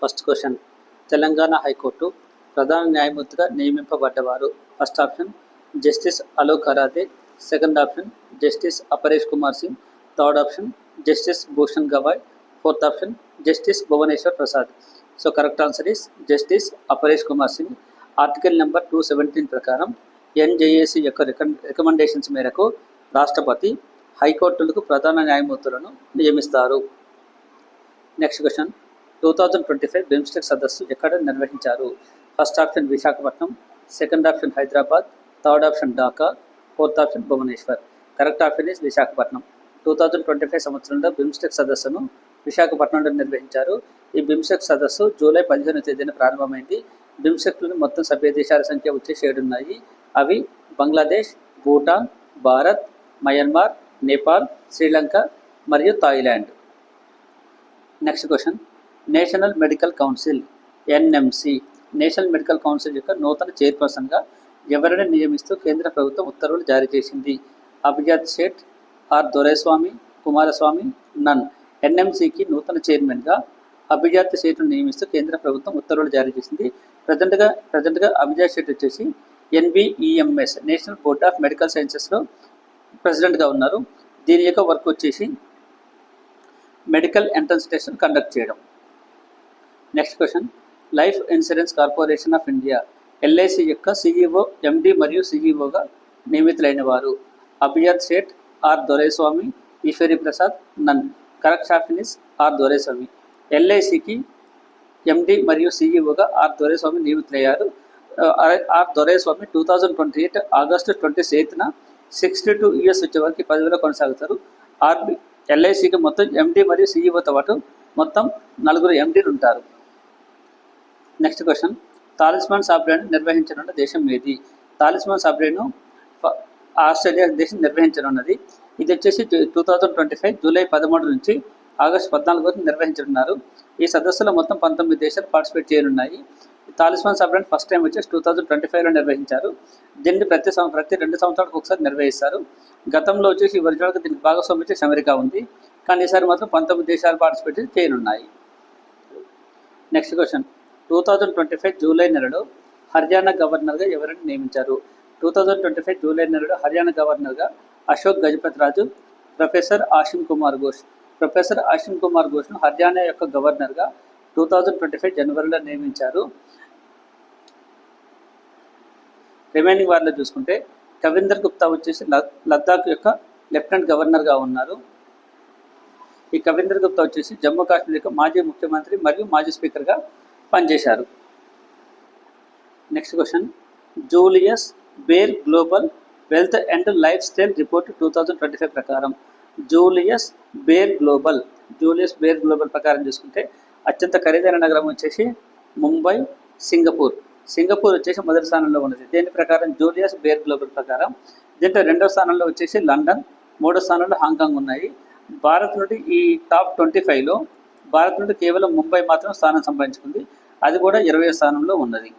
First question. Telangana high court ప్రధాన న్యాయమూర్తిగా నియమింపబడ్డవారు. First option justice Alok Aradhe second option justice Aparesh Kumar Singh. Third option justice Bhushan Gavai. Fourth option justice Bhuvaneshwar Prasad. So correct answer is justice Aparesh Kumar Singh. Article number two seventeen ప్రకారం NJAC యొక్క recommendations మేరకు రాష్ట్రపతి హైకోర్టులకు ప్రధాన న్యాయమూర్తులను నియమిస్తారు. Next question two thousand twenty five BIMSTEC సదస్సు ఎక్కడ నిర్వహించారు? First option Visakhapatnam second option Hyderabad third option Dhaka fourth option Bhubaneswar. Correct option is Visakhapatnam. Two thousand twenty five సంవత్సరంలో బిమ్స్టెక్ సదస్సును విశాఖపట్నంలో నిర్వహించారు. ఈ బిమ్స్టెక్ సదస్సు జూలై పదిహేను తేదీన ప్రారంభమైంది. బిమ్స్టెక్లోని మొత్తం సభ్య దేశాల సంఖ్య వచ్చేసి ఏడున్నాయి అవి బంగ్లాదేశ్ భూటాన్ భారత్ మయన్మార్ నేపాల్ శ్రీలంక మరియు Thailand. Next question national medical council NMC national medical council యొక్క నూతన చైర్పర్సన్గా ఎవరిని నియమిస్తూ కేంద్ర ప్రభుత్వం ఉత్తర్వులు జారీ చేసింది. అభిజాత్ షేట్ ఆర్ దొరైస్వామి కుమారస్వామి నన్ ఎన్ఎంసికి నూతన చైర్మన్గా అభిజాత్ షేట్ను నియమిస్తూ కేంద్ర ప్రభుత్వం ఉత్తర్వులు జారీ చేసింది. ప్రజెంట్గా ప్రజెంట్గా అభిజాత్ షేట్ వచ్చేసి NBEMS national board of medical సైన్సెస్లో ప్రెసిడెంట్గా ఉన్నారు. దీని యొక్క వర్క్ వచ్చేసి మెడికల్ ఎంట్రన్స్ టెస్ట్ను కండక్ట్ చేయడం. Next question life insurance corporation of India LIC యొక్క సిఇఓ ఎండి మరియు సిఇఓగా నియమితులైన వారు. Abhijat Seth R Doraiswamy Eswari Prasad none correct option is R Doraiswamy. ఎల్ఐసికి MD మరియు సిఇఓగా ఆర్ దొరైస్వామి నియమితులయ్యారు. R- Doraiswamy two thousand twenty eight August twenty ఎయిత్న sixty two years వచ్చే వరకు పదవిలో కొనసాగుతారు. ఆర్బి ఎల్ఐసికి మొత్తం ఎండి మరియు సిఇఓతో పాటు మొత్తం నలుగురు ఎండీలు ఉంటారు. నెక్స్ట్ క్వశ్చన్ తాలిస్మాన్ సాబ్రేను నిర్వహించనున్న దేశం ఏది? తాలిస్మాన్ సాబ్రేను ఆస్ట్రేలియా దేశం నిర్వహించనున్నది. ఇది వచ్చేసి two thousand twenty five July పదమూడు నుంచి ఆగస్టు పద్నాలుగు వరకు నిర్వహించనున్నారు. ఈ సదస్సులో మొత్తం పంతొమ్మిది దేశాలు పార్టిసిపేట్ చేయనున్నాయి. తాలిస్మాన్ సాబ్రేన్ ఫస్ట్ టైం వచ్చేసి టూ థౌజండ్ ట్వంటీ ఫైవ్లో నిర్వహించారు. దీన్ని ప్రతి సంవ ప్రతి రెండు సంవత్సరాలకు ఒకసారి నిర్వహిస్తారు. గతంలో వచ్చేసి ఒరిజినల్గా దీనికి భాగస్వామ్యం వచ్చేసి అమెరికా ఉంది. కానీ ఈసారి మాత్రం పంతొమ్మిది దేశాలు participate చేయనున్నాయి. Next question two thousand twenty five July నెలలో హర్యానా గవర్నర్గా ఎవరిని నియమించారు? Two thousand twenty five July నెలలో హర్యానా గవర్నర్గా అశోక్ గజపతి రాజు ప్రొఫెసర్ ఆషిమ్ కుమార్ ఘోష్ ప్రొఫెసర్ ఆషిమ్ కుమార్ ఘోష్ను హర్యానా యొక్క గవర్నర్గా టూ థౌజండ్ ట్వంటీ ఫైవ్ జనవరిలో నియమించారు. రిమైనింగ్ వారిలో చూసుకుంటే కవీందర్ గుప్తా వచ్చేసి లద్- లద్దాఖ్ యొక్క లెఫ్టినెంట్ గవర్నర్గా ఉన్నారు. ఈ కవీందర్ గుప్తా వచ్చేసి జమ్మూ కాశ్మీర్ యొక్క మాజీ ముఖ్యమంత్రి మరియు మాజీ స్పీకర్గా పనిచేశారు. Next question Julius Baer global wealth and lifestyle report two thousand twenty five ప్రకారం. Julius Baer global Julius Baer global ప్రకారం చూసుకుంటే అత్యంత ఖరీదైన నగరం వచ్చేసి ముంబై సింగపూర్. సింగపూర్ వచ్చేసి మొదటి స్థానంలో ఉన్నది. దీని ప్రకారం? జూలియస్ బేర్ గ్లోబల్ ప్రకారం. దీంట్లో రెండవ స్థానంలో వచ్చేసి లండన్ మూడో స్థానంలో హాంకాంగ్ ఉన్నాయి. భారత్ నుండి ఈ టాప్ ట్వంటీ ఫైవ్లో భారత్ నుండి కేవలం ముంబై మాత్రం స్థానం సంపాదించుకుంది. అది కూడా ఇరవై స్థానంలో ఉన్నది.